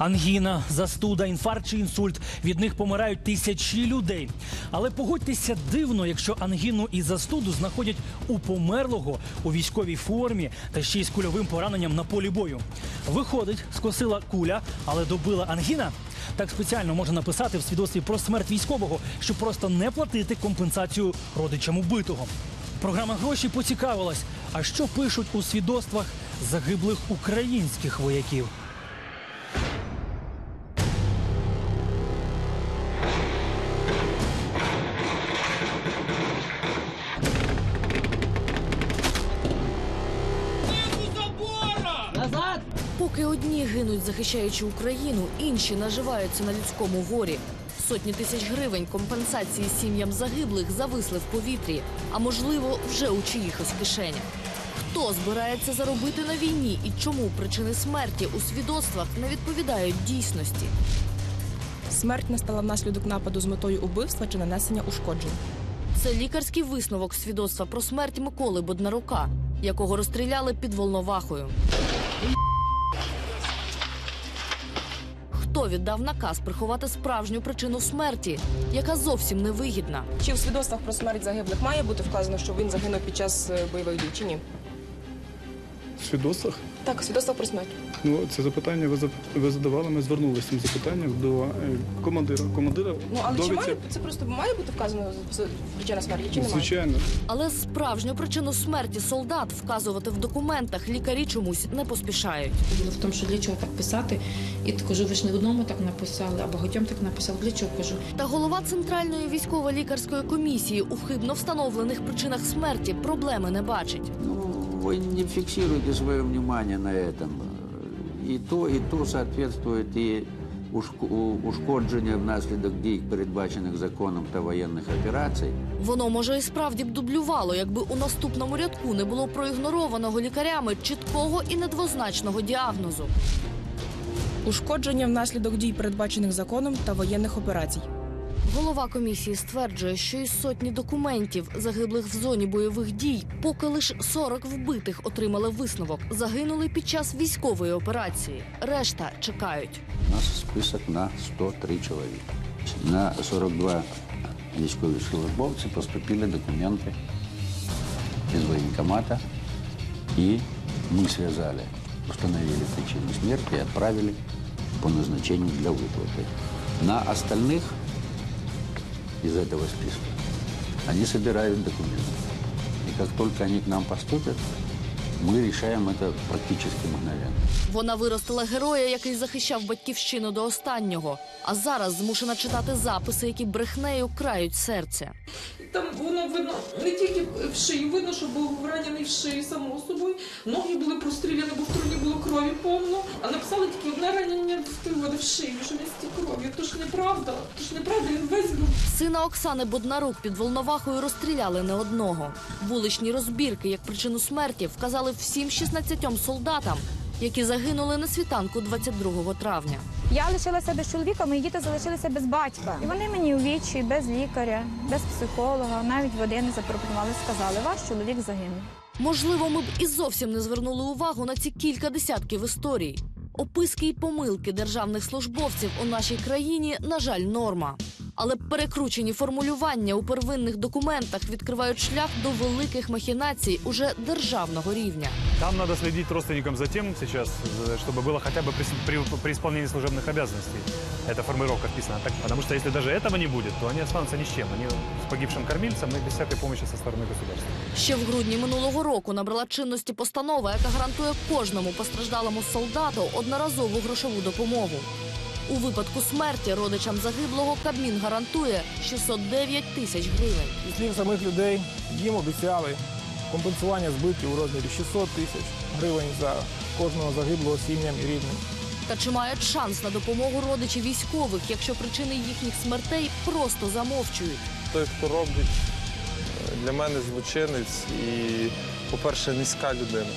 Ангіна, застуда, інфаркт чи інсульт. Від них помирають тисячі людей. Але погодьтеся дивно, якщо ангіну і застуду знаходять у померлого у військовій формі та ще й з кульовим пораненням на полі бою. Виходить, скосила куля, але добила ангіна. Так спеціально можна написати в свідоцтві про смерть військового, щоб просто не платити компенсацію родичам убитого. Програма гроші поцікавилась. А що пишуть у свідоцтвах загиблих українських вояків? Поки одні гинуть, захищаючи Україну, інші наживаються на людському горі. Сотні тисяч гривень компенсації сім'ям загиблих зависли в повітрі, а можливо, вже у чиїхось кишенях. Хто збирається заробити на війні і чому причини смерті у свідоцтвах не відповідають дійсності? Смерть настала внаслідок нападу з метою убивства чи нанесення ушкоджень. Це лікарський висновок свідоцтва про смерть Миколи Боднарука, якого розстріляли під Волновахою. Хто віддав наказ приховати справжню причину смерті, яка зовсім невигідна? Чи в свідоцтвах про смерть загиблих має бути вказано, що він загинув під час е, бойових дій, чи ні? Свідоцтвах? Так, в свідоцтвах про смерть. Ну, це запитання ви, ви задавали, ми звернулися з цим запитанням до е, командира. Командира Ну але чи довідця- має це просто має бути вказано причина смерті, чи немає? Звичайно. Але справжню причину смерті солдат вказувати в документах лікарі чомусь не поспішають. Діло в тому, що для чого так писати, і кажу, ви ж не одному так написали, а багатьом так написали. Для чого кажу? Та голова центральної військово-лікарської комісії у хибно встановлених причинах смерті проблеми не бачить. Вы не фиксируете свое внимание на этом. И то, и то соответствует и ушкодження внаслідок дій, передбачених законом та воєнних операцій. Воно може і справді б дублювало, якби у наступному рядку не було проігнорованого лікарями чіткого і недвозначного діагнозу. Ушкодження внаслідок дій, передбачених законом та воєнних операцій. Голова комісії стверджує, що із сотні документів, загиблих в зоні бойових дій, поки лише 40 вбитих отримали висновок, загинули під час військової операції. Решта чекають. У нас список на 103 чоловіка. На 42 військові службовці поступили документи из военкомата, и мы связали, установили причину смерти и отправили по назначению для выплаты. На остальных из этого списка они собирают документы. И как только они к нам поступят, мы решаем это практически мгновенно. Вона виростила героя, який захищав батьківщину до останнього, а зараз змушена читати записи, які брехнею крають серце. Там воно видно не тільки в шию, видно, що був ранений в шию само собою. Ноги були простріляні, бо в труні було крові повно. А написали тільки одне ранення в тилу, в шию, що він стік крові. То ж неправда, то ж неправда, він весь був. Сина Оксани Боднарук під Волновахою розстріляли не одного. Вуличні розбірки як причину смерті вказали всім 16 солдатам, які загинули на світанку 22 травня. Я лишилася без чоловіка, мої діти залишилися без батька. І вони мені у вічі, без лікаря, без психолога, навіть води не запропонували, сказали, ваш чоловік загинув. Можливо, ми б і зовсім не звернули увагу на ці кілька десятків історій. Описки й помилки державних службовців у нашій країні, на жаль, норма Але перекручені формулювання у первинних документах відкривають шлях до великих махінацій уже державного рівня. Там надо следить родственникам за тем сейчас, э, чтобы было хотя бы при, при- при исполнении служебных обязанностей. Эта формулировка вписана. Так, потому что если даже этого не будет, то они останутся ни с чем. Они с погибшим кормильцем и без всякой помощи со стороны государства. Ще в грудні минулого року набрала чинності постанова, яка гарантує кожному постраждалому солдату одноразову грошову допомогу. У випадку смерті родичам загиблого Кабмін гарантує 609 тисяч гривень. Зі слів самих людей, їм обіцяли компенсування збитків у розмірі 600 тисяч гривень за кожного загиблого сім'ям і рідним. Та чи мають шанс на допомогу родичі військових, якщо причини їхніх смертей просто замовчують? той, хто робить, для мене злочинець і, по-перше, низька людина.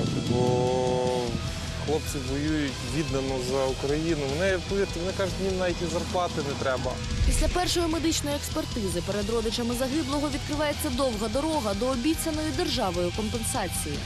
От, бо хлопці воюють віддано за Україну. Вони, повірте, вони кажуть, їм навіть і зарплати не треба. Після першої медичної експертизи перед родичами загиблого відкривається довга дорога до обіцяної державою компенсації.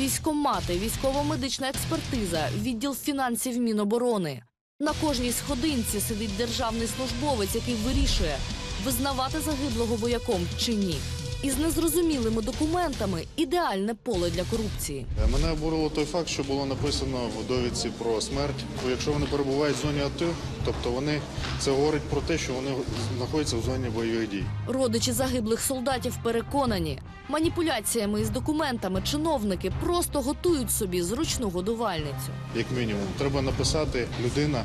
Військомати, військово-медична експертиза, відділ фінансів Міноборони. На кожній сходинці сидить державний службовець, який вирішує, визнавати загиблого вояком чи ні. Із незрозумілими документами ідеальне поле для корупції. Е, Мене обурило той факт, що було написано в довідці про смерть. Бо Якщо вони перебувають в зоні АТО, тобто вони це говорить про те, що вони знаходяться в зоні бойових дій. Родичі загиблих солдатів переконані, маніпуляціями із документами чиновники просто готують собі зручну годувальницю. Як мінімум, треба написати, людина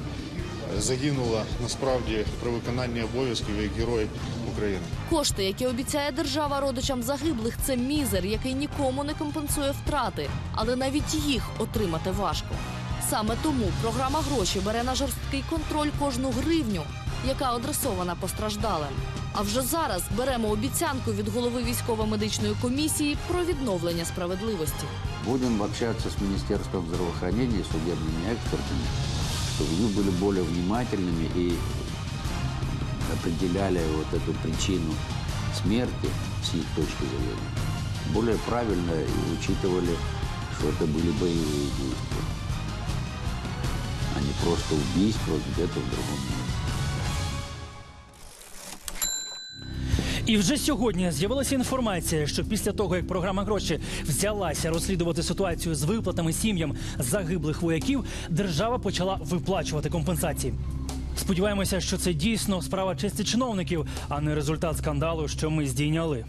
загинула насправді при виконанні обов'язків як герой України. Кошти, які обіцяє держава родичам загиблих, це мізер, який нікому не компенсує втрати, але навіть їх отримати важко. Саме тому програма гроші бере на жорсткий контроль кожну гривню, яка адресована постраждалим. А вже зараз беремо обіцянку від голови військово-медичної комісії про відновлення справедливості. Будем общаться с Министерством здравоохранения, судебными экспертами, чтобы они были более внимательными и определяли вот эту причину смерти с их точки зрения. Более правильно учитывали, что это были боевые действия, а не просто убийство где-то в другом месте. І вже сьогодні з'явилася інформація, що після того, як програма гроші взялася розслідувати ситуацію з виплатами сім'ям загиблих вояків, держава почала виплачувати компенсації. Сподіваємося, що це дійсно справа честі чиновників, а не результат скандалу, що ми здійняли.